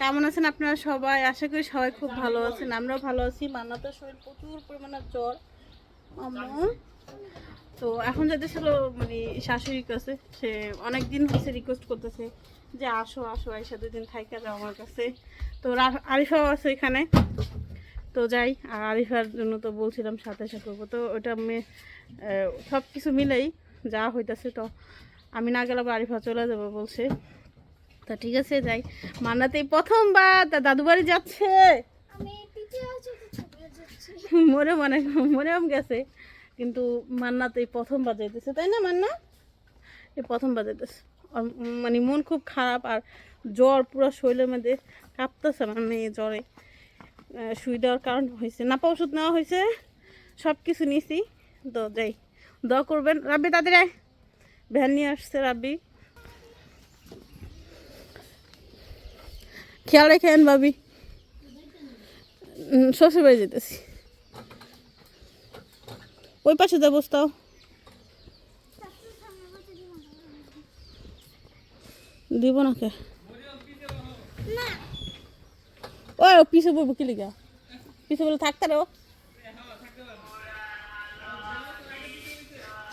কেমন আছেন আপনারা সবাই? আশা করি সবাই খুব ভালো আছেন, আমরাও ভালো আছি। মান্নাতের শরীর প্রচুর পরিমাণে জ্বর তো এখন যেতে ছিল মানে শাশুড়ির কাছে, সে অনেক দিন হচ্ছে রিকোয়েস্ট করতেছে যে আসো আসো আইসা দুদিন থাইকা যাও আমার কাছে। তো আরিফাও আছে এখানে। তো যাই, আর আরিফার জন্য তো বলছিলাম সাথে সাথে করব। তো ওটা আমি সব কিছু মিলেই যা হইতাছে তো, আমি না গেলে আবার আরিফা চলে যাব বলছে। তা ঠিক আছে যাই। মান্নাতেই প্রথমবার তা দাদু বাড়ি যাচ্ছে? মনে মনে মনেও গেছে। কিন্তু মান্না তো এই প্রথমবার যাইতেছে তাই না মান্না? এই প্রথমবার যাইতেছে। আর মানে মন খুব খারাপ আর জ্বর পুরো শরীরের মধ্যে কাঁপতেছে আমার মেয়ে জ্বরে। শুই দেওয়ার কারণ হয়েছে। নাপা ওষুধ নেওয়া হয়েছে। সব কিছু নিয়েছি তো যাই দোয়া করবেন। রাব্বি তাদের ভ্যান নিয়ে আসছে রাব্বি। খেয়াল রেখেন ভাবি। শ্বশুর বাড়ি যেতেছি। ওই পাশে যা বসতাও দিব না কে ও পিছে বলব কি লিগা? পিছে বলে থাকতে রে ও।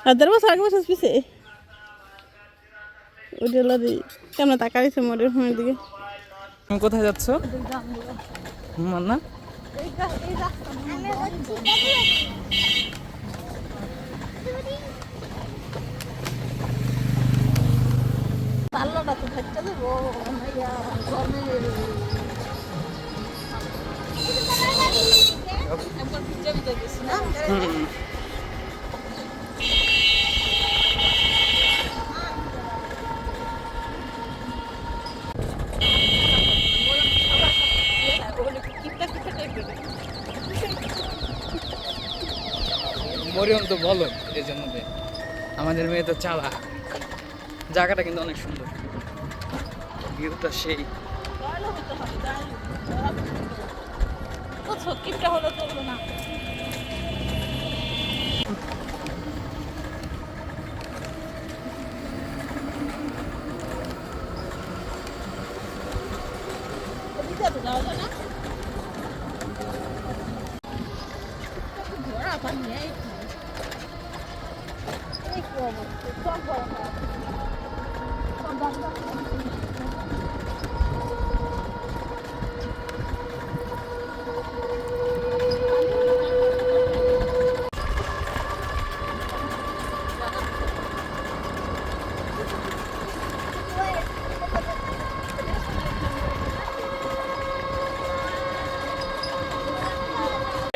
আর দেড় বছর আগে বছর পিছে। লাদি কেমন তাকাইছে মোটের ফোনের দিকে? তুমি কোথায় যাচ্ছ? মান্না? আমি পাল্লাটা তো থাকতে দেবো একবার ভিজা ভিজা গেছি না মরিয়ম তো বলো এই জন্য আমাদের মেয়ে তো চালা জায়গাটা কিন্তু অনেক সুন্দর। ভিউটা সেই। হলো না ওদিকে তো যাওয়া যায় না ঘোড়া পানি এই এই কি অবস্থা সব বড় খারাপ সব বন্ধ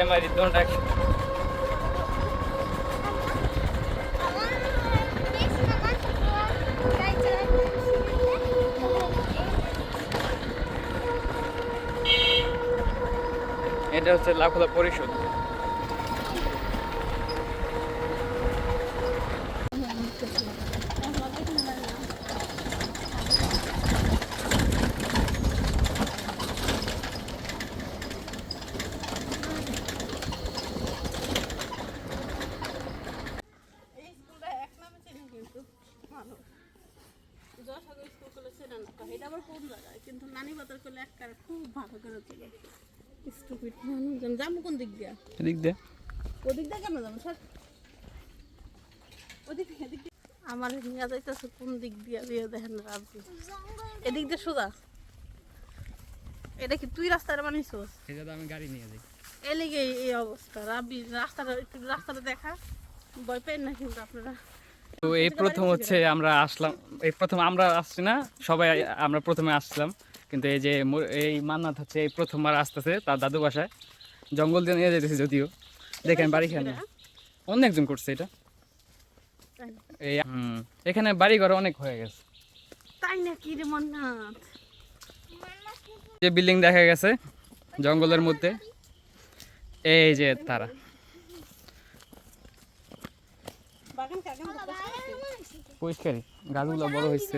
আমার don't action. এটা হচ্ছে লাখোলা পরিষদ এই স্কুলটা এক নামে চেনে কিন্তু মানুষ যশোর স্কুল করলে চেনে না তো এটা আবার কোন জায়গায় কিন্তু নানি বাতার করলে এক কার খুব ভালো করে চেনে স্টুপিড মানুষজন যাব কোন দিক দিয়া এদিক দিয়ে ওদিক দিয়ে কেন যাব? স্যার। ওদিক এদিক আমার নিয়ে যাইতেছে কোন দিক দিয়া দিয়ে দেখেন রাবি এদিক দিয়ে সোজা। এটা কি তুই রাস্তাটা বানিয়েছিস? সেটা তো আমি গাড়ি নিয়ে যাই। এলিগে এই- এই অবস্থা। রাবি রাস্তাটা একটু রাস্তাটা দেখা। ভয় পেন না কিন্তু আপনারা। তো এই প্রথম হচ্ছে আমরা আসলাম। এই প্রথম আমরা আসছি না সবাই আমরা প্রথমে আসছিলাম কিন্তু এই যে এই মান্নাত হচ্ছে এই প্রথমবার আসতেছে তার দাদু বাসায়। জঙ্গল দিয়ে নিয়ে যেতেছে যদিও দেখেন বাড়ি খানে অনেকজন করছে এটা এই এখানে বাড়ি ঘর অনেক হয়ে গেছে তাই নাকি রে মন্নাথ যে বিল্ডিং দেখা গেছে জঙ্গলের মধ্যে এই যে তারা পরিষ্কারই গাছগুলো বড় হয়েছে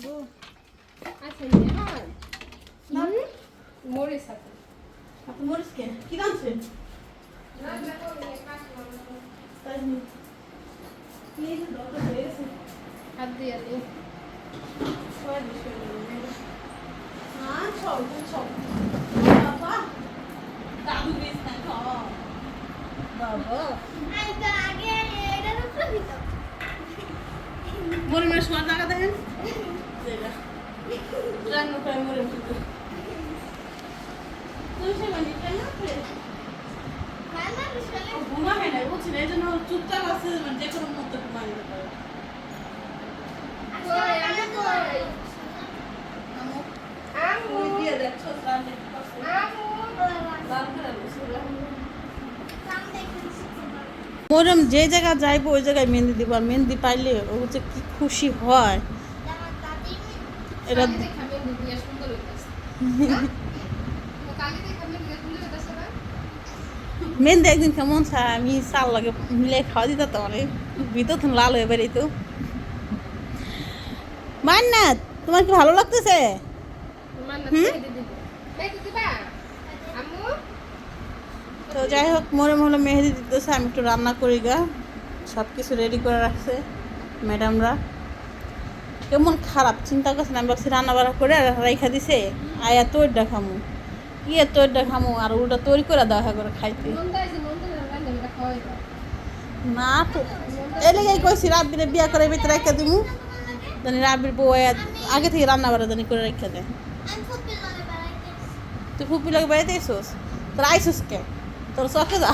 এই জন্য এটা কে ডালে এসে বসছি তো এবার তার মান চাহিনি না মা চাহে আপনি মরিস কে কি তাই নি। হয়ে বিষয় না সব সব বাবা দাদু বেশ না বাবা। মরে মরে শোয়ার জায়গা দেখেন রান্না করে মরে মরে মানে কেন ঘুমা না বুঝছি না এই জন্য চুপচাপ আছে মানে যে কোনো মধ্যে পারে মোরম যে জায়গা যাইবো ওই জায়গায় মেহেন্দি দিব। আর মেহেন্দি পাইলে ও হচ্ছে কি খুশি হয়। এটা মেহেন্দি একদিন কেমন চা আমি চাল লাগে মিলে খাওয়া দিতে তো অনেক ভিতর তো লাল হয়ে বেরিয়ে মান্নাত তোমার কি ভালো লাগতেছে? তো যাই হোক মরে মনে মেহেদি দিতেছে আমি একটু রান্না করি গা। সব কিছু রেডি করে রাখছে ম্যাডামরা কেমন খারাপ, চিন্তা করছেন, আমি ভাবছি রান্না বাড়া করে রেখা দিছে। আয়া তৈরটা খামু। ইয়ে তৈরটা খামু আর ওটা তৈরি করে দেওয়া করে খাইতে। না তো, এই লেগে কইছি, রাব্বিরে বিয়া করে ভিতরে রেখে দিমু। জানি রাব্বির বউ আগে থেকে রান্না বাড়া জানি করে রেখে দেয়। তুই ফুপি লাগে বেড়াইতে এসোস তোর আইসোস কে? তোর চকে যা।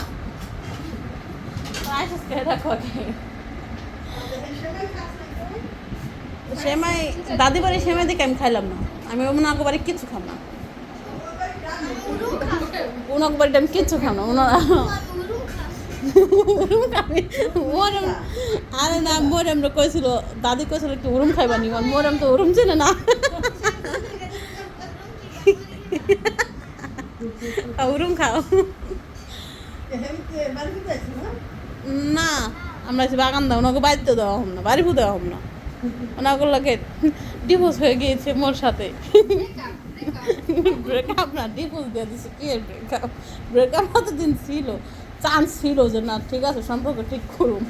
তোর আইসোস কে? দেখো সেমাই, দাদি বাড়ি সেমাই দেখে আমি খাইলাম না। আমি ওনাকে বাড়ি কিচ্ছু খাম না। ওনাকে বাড়িতে আমি কিচ্ছু খাম না। ওনারা মোরম আরে না, মোরম কইছিল, দাদি কইছিল একটু উরুম খাইবা নি। মোরম তো উরুম চেনে না। উরুম খাও। না, আমরা বাগান দাও, ওনাকে বাড়িতে দেওয়া হম না, বাড়ি দেওয়া হম না। ওনাকে লাগে ডিভোর্স হয়ে গিয়েছে মোর সাথে। ব্রেকআপ না ডিভোর্স দিয়ে দিছে। কি ব্রেকআপ ব্রেকআপ দিন ছিল চান্স ছিল যে না, ঠিক আছে, সম্পর্ক ঠিক করুন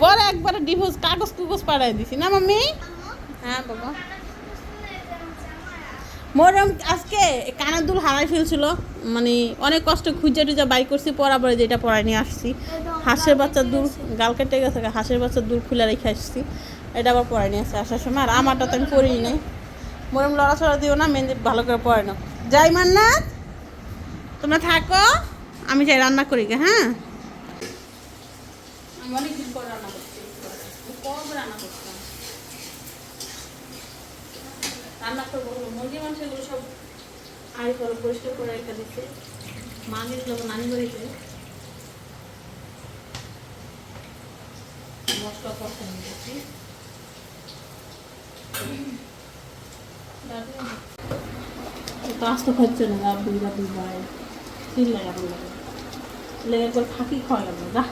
পরে একবারে ডিভোর্স কাগজ কুগজ পাড়াই দিছি। না, মাম্মি? হ্যাঁ বাবা। মোরম আজকে কানের দুল হারাই ফেলছিল। মানে অনেক কষ্ট খুঁজে টুজে বাই করছি পরা পরে যেটা পরাই নিয়ে আসছি। হাঁসের বাচ্চার দুল গাল কেটে গেছে, হাঁসের বাচ্চা দুল খুলে রেখে আসছি। এটা আবার পরাই নিয়ে আসছে আসার সময়, আর আমারটা তো আমি পরিই নাই। মোরম লড়াচড়া দিও না, মেহেন্দি ভালো করে পরে না যাই মান্নাত! তোমরা থাকো, আমি যাই রান্না করি গে হ্যাঁ? অনেকদিন পর রান্না করছি। কবে রান্না করতাম রান্না করব হলো মুরগি, মাংস এগুলো সব আড়ি করে পরিষ্কার করে রেখে দিচ্ছে। মা গেছিল নানি বাড়িতে। মশলা কষা গেছি তো না তিন লাগে আমার লাগে করে ফাঁকি খাওয়া লাগবে না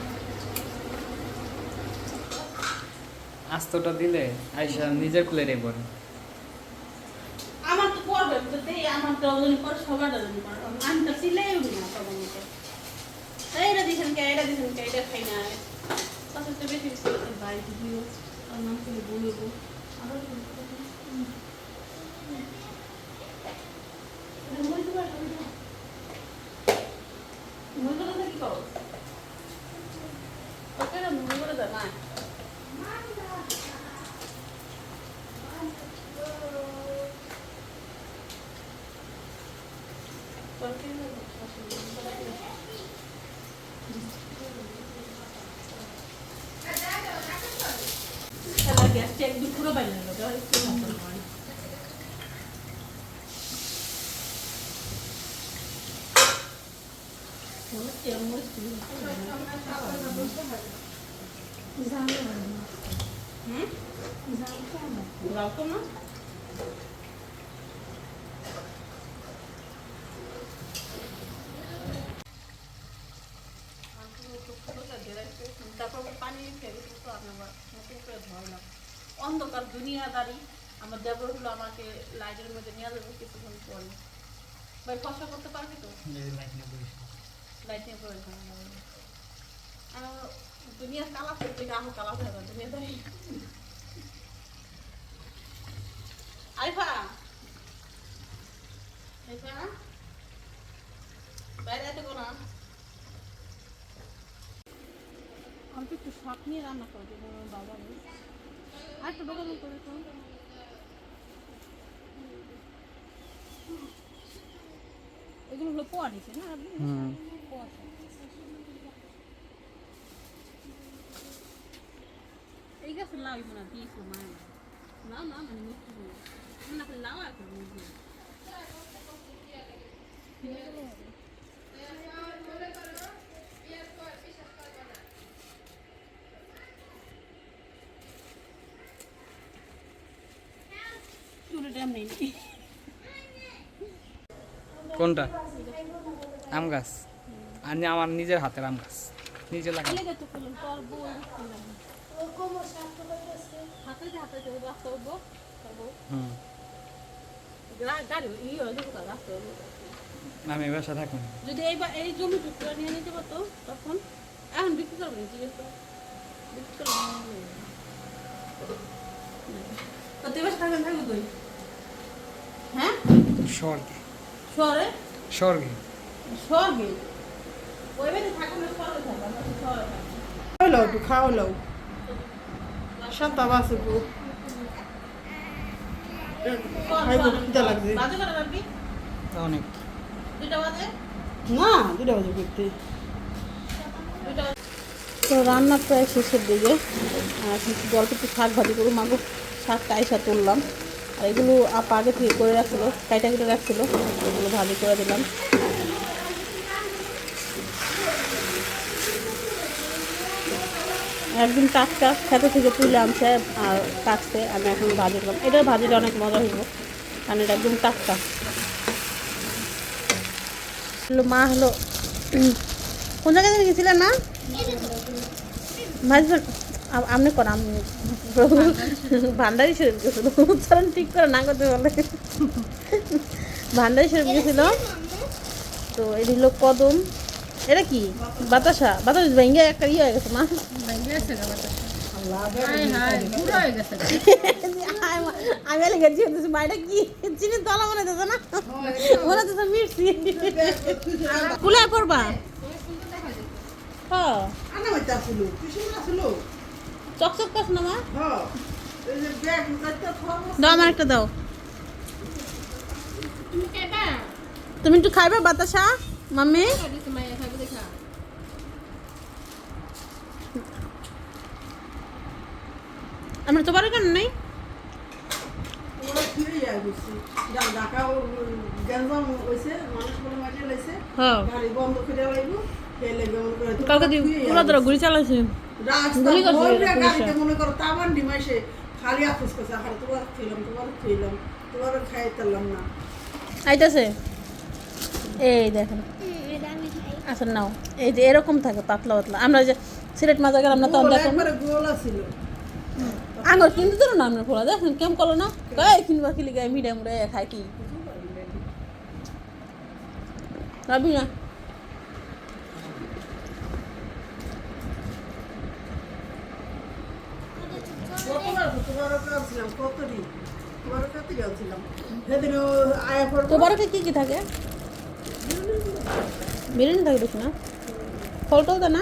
আস্তটা দিলে আইসা নিজের আমার তো বলতে আমারটা ওজনই করো সবার ওজন করো আমি তো চিল্লাই উঠি না সবার মতো এটা দিয়েছেন কে এটা দিয়েছেন কে এটা খাই না তখন তো বেশি বেশি বাড়িতে দিও আর নাম করে বলব আরও Muy bueno de aquí, por favor. ¿Por qué no? Muy. গ্যাসটা একদম পুরো বাইরে একটু হ্যাঁ তারপর পানি ফেলে তো আপনার নতুন করে ধরলাম অন্ধকার দুনিয়াদারি আমার দেবর হলো আমাকে লাইটের মধ্যে নিয়ে যাবে কিছুক্ষণ পরে। ভাই করতে পারবি তো? লাইট নিয়ে পড়ে দুনিয়া কালা করতে আমি কালা যাবে দুনিয়াদারি আইফা! আইফা! বাইরে এত অল্প একটু শাক নিয়ে রান্না করে দেবো আমার বাবা। নেই আর একটু ডোকা করে এগুলো হলো পোয়া নিছে না? হুম। এই গাছের লাউ মনে হয় দিয়েছিল মায়ের লাউ না মানে মিষ্টি না না লাউ এখন কোনটা? আম গাছ। আর আমার নিজের হাতের আম গাছ। নিজে লাগানো। এলে তো করলাম তোর বউ করলাম ও কোমর সাথে করতেছে হাতে হাতে রাস্তা উঠবো তোর বউ। হুম। গা- গাড়ি ই রাস্তা উঠবো আমি এই বাসা থাকুন। যদি এই এই জমি টুকরা নিয়ে নিতে পারতো তখন। এখন বিক্রি করব না জিজ্ঞেস বিক্রি হ্যাঁ? স্বর্গে। শহরে? স্বর্গে। থাকব খাওয়ালো একটু খাওয়ালো সাতটা বাসে গো খাইবো খিদা লাগছে। অনেক। না দুটা বাজে করতে। তো রান্না প্রায় শেষের দিকে। আর একটু শাক ভাজি করব। মাগো শাক কাইসা তুললাম। আর এগুলো আপা আগে থেকে করে রাখছিলো কাইটা কেটে রাখছিলো। এগুলো ভাজি করে দিলাম। একদিন টাটকা খেতে থেকে তুলে আনছে আর কাটছে, আমি এখন ভাজি করলাম এটার ভাজিটা অনেক মজা হইব, কারণ এটা একদম টাটকা হলো মা হলো, কোন জায়গায় গেছিলেন না ভাজি আপনি কর আমি ভান্ডারি শরীফ গেছিল। উচ্চারণ ঠিক করে না করতে বলে ভান্ডারি শরীফ গেছিল। তো এই হলো কদম। এটা কি? বাতাসা? বাতাস ভেঙে একটা ইয়ে হয়ে গেছে, মা। আমি কি? চিনি মনে হ্যাঁ। না, মা? দাও একটা দাও। তুমি একটু খাইবে, বাতাসা? মাম্মি আমরা তো পারি কেন নেই ওরা ফিরে যায় বুঝছি যা ঢাকা ও গ্যাঞ্জাম হইছে মানুষ বলে মাঝে লাইছে হ্যাঁ গাড়ি বন্ধ করে লাইবো কালকে তোরা চালাইছে। গুলি করছে মনে করো খালি করছে আর তোমার খেলাম তোমার খেলাম তোমার খাইতাম না। আইতাছে? এই দেখেন। আচ্ছা নাও। এই যে এরকম থাকে পাতলা পাতলা। আমরা যে সিলেট মাজা গেলাম না তখন দেখুন। গোল আছিল। আঙুর কিনতে দিল না আপনার ফোলা দেখেন কেমন করল না? এই কিনবা কিলি গায়ে মিডিয়া মুড়ে খাই কি? রাবি না? কি কি থাকে? বিরিয়ানি। থাকে না। ফল টল না।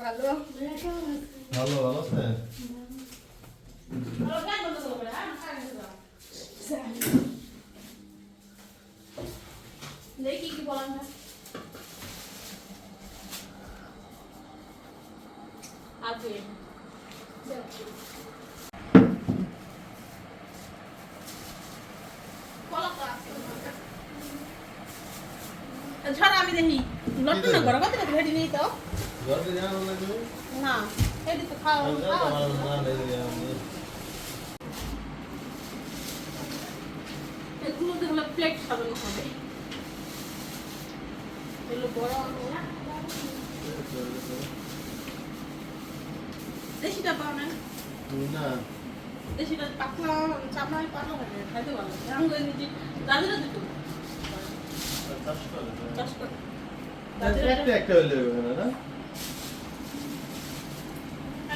কি খাও কোনো খোঁজ খবর নাই কি রেন্দে বেরোছে দেখ গন গন এনে কয় পাতেছে ঘরে ঘরে ডাইলা কোনো ওয়ালাইকুম সালাম খাওয়ার ভালো ভালো ভালো আছে দেখি কি বলেন না এগুলো দেখলে প্লেট সাজানো হবে। এগুলো বড় না? দেশিটা পাও না? দেশিটা পাতলা চামড়ায় পাতলা থাকে খাইতে ভালো আমি নিজে দাদিরা দিত চাষ করে। একটা হবে না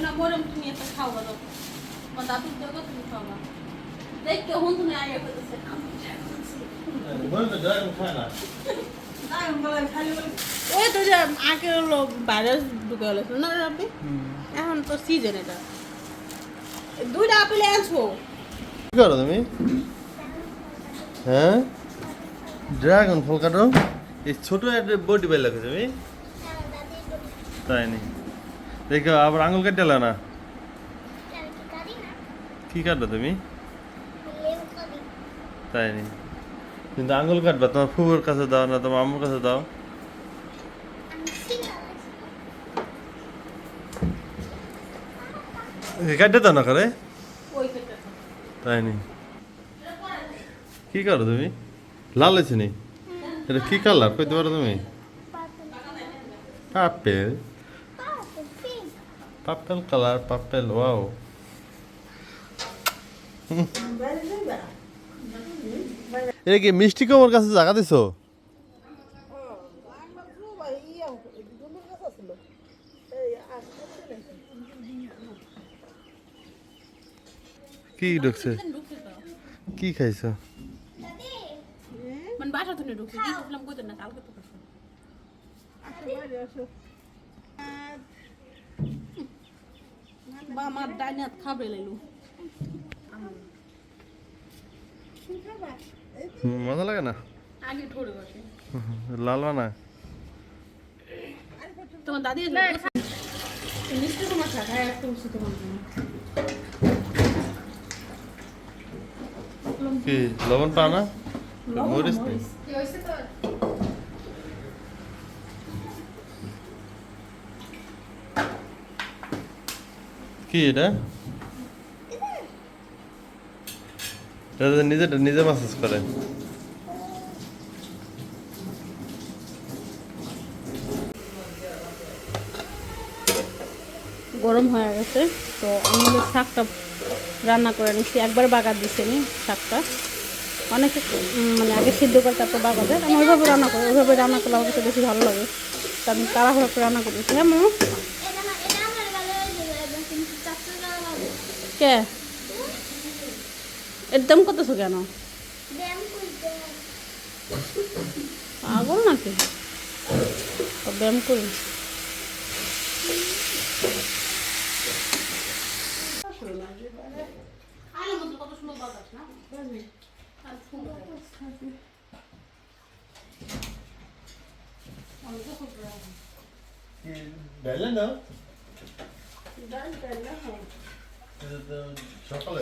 না? গরম তুমি একটা খাওয়া দাও আমার দাদুর দেবো তুমি খাওয়া দেখতে হন তুমি আগে করতেছে আমি ট্রাই করছি মনে তো ড্রাগন খায় না ওই তো যে আগে হলো ভাইরাস ঢুকে গেল না রাব্বি এখন তো সিজন এটা। দুইটা আপেল আনছো? কি করো তুমি? হ্যাঁ? ড্রাগন ফল কাটো। এই ছোট একটা বডি পাইলা তুমি। তাই নি দেখো আবার আঙুল কেটে না? কি কাটো তুমি? তাই নি? কিন্তু আঙুল কাটবা তোমার ফুবুর কাছে দাও না তোমার আম্মুর কাছে দাও। কাটে দাও না করে। তাই নি? কি করো তুমি? লাল হয়েছে নি? এটা কি কালার? কইতে পারো তুমি? Purple. Purple colour purple wow. এটা কি মিষ্টি কমর কাছে জায়গা দিছো? কি ঢুকছে? কি খাইছো? বা আমার ডাইনাত খাবে লাইলু মজা লাগে না? লাল না? তোমার দাদি মিষ্টি তোমার থাকা একটা তোমার কি লবণ পা না? মরিচ কি এটা? এটা নিজে নিজে মাসাজ করে। গরম হয়ে গেছে তো আমি শাকটা রান্না করে নিচ্ছি একবার বাগার দিচ্ছি আমি শাকটা। অনেকে মানে আগে সিদ্ধ করে তারপর বাগা দেয় আমি ওইভাবে রান্না করি ওইভাবে রান্না করলে আমার কাছে বেশি ভালো লাগে। তা আমি তাড়াহুড়া করে রান্না করেছি হ্যাঁ মো কে? এর দাম কতছো কেন? পাগল নাকি? ব্যায়াম করি। না ডাইলে না সকালে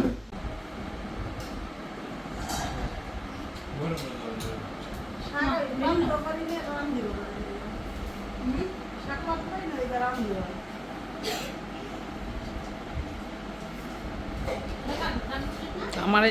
ತರಕಾರಿನೇ ಆಂದಿರು ಶಾಖ ಮಾತ್ರ ಇದರ ಆಂದಿರು আমার